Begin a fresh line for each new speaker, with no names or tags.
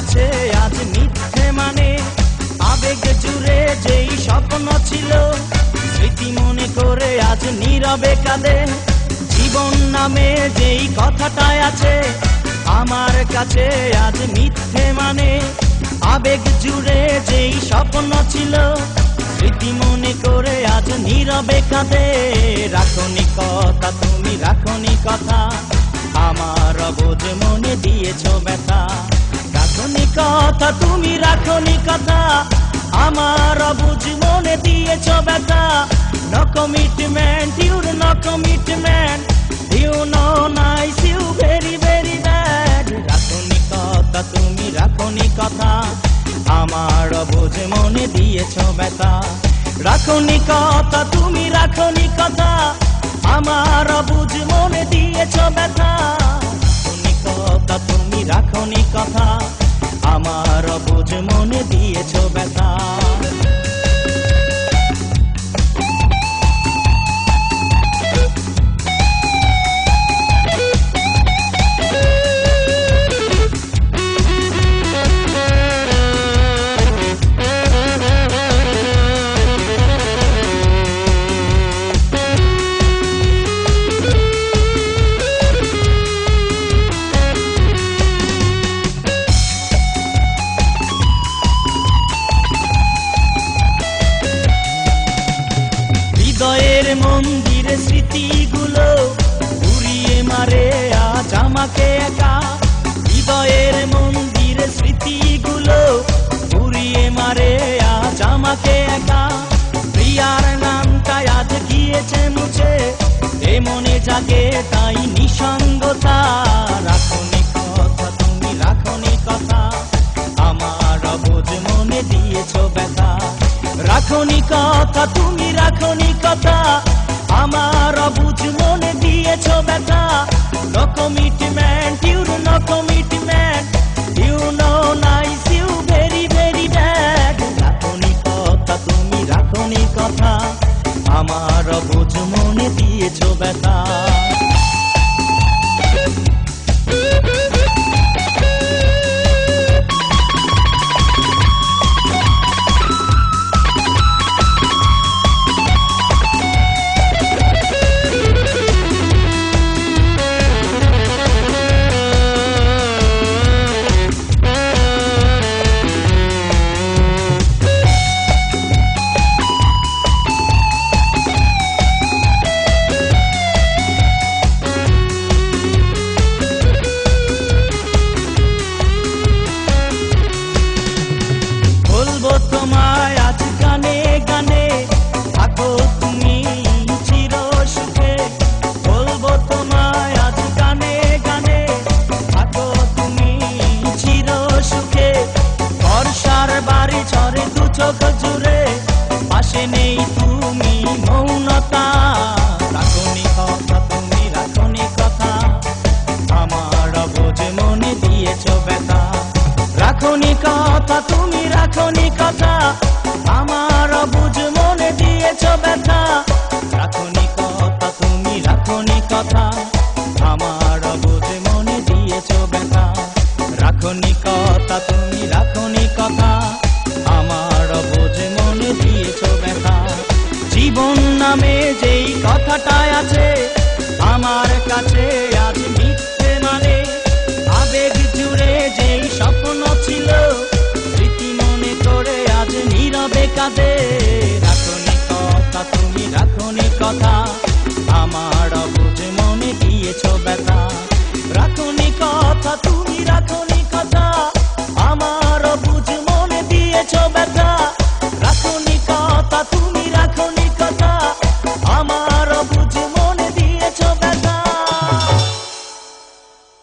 কাছে আজ মিথ্যে মানে। আবেগ জুড়ে যেই স্বপ্ন ছিল, স্মৃতি মনে করে আজ নীরবে কাঁদে। জীবন নামে যেই কথাটায় আছে, আমার কাছে আজ মিথ্যে মানে। আবেগ জুড়ে যেই স্বপ্ন ছিল, স্মৃতি মনে করে আজ নীরবে কাঁদে। রাখনি কথা, তুমি রাখনি কথা, আমার বোঝ মনে দিয়েছ ব্যথা। কথা তুমি রাখনি কথা। আমার বুঝ মনে দিয়েছ ব্যথা। No commitment your no commitment you no nice you very very bad রাখনি কথা, তুমি রাখনি কথা। আমার বুঝ মনে দিয়েছ ব্যথা। রাখনি কথা, তুমি রাখনি কথা। আমার বুঝ মনে দিয়েছ ব্যথা। তুমি রাখনি কথা। আমার বুঝ মনে দিয়েছ ব্যথা। মন্দিরে স্মৃতিগুলো। মারে আজ আমাকে একা। হৃদয়ের মন্দিরে স্মৃতিগুলো মারে আজ আমাকে একা। প্রিয়ার নামটা আজ গিয়েছে মুছে। এ মনে জাগে তাই নিসঙ্গতা। রাখনি কথা, তুমি রাখনি কথা। আমার মনে দিয়েছ ব্যথা। রাখনি কথা, তুমি রাখনি কথা। দিয়েছ ব্যথা। No commitment you no commitment you no nice you very very bad রাখনি কথা, তুমি রাখনি কথা। আমার বুঝ মনে দিয়েছ ব্যথা। রাখনি কথা, আমার অবুজ মনে দিয়েছ ব্যথা। রাখনি কথা, তুমি রাখনি কথা, আমার অবুজ মনে দিয়েছ ব্যথা। রাখনি কথা, তুমি রাখনি কথা, আমার অবুজ মনে দিয়েছ ব্যথা। জীবন নামে যেই কথাটা আছে, আমার কাছে আছে। it's over.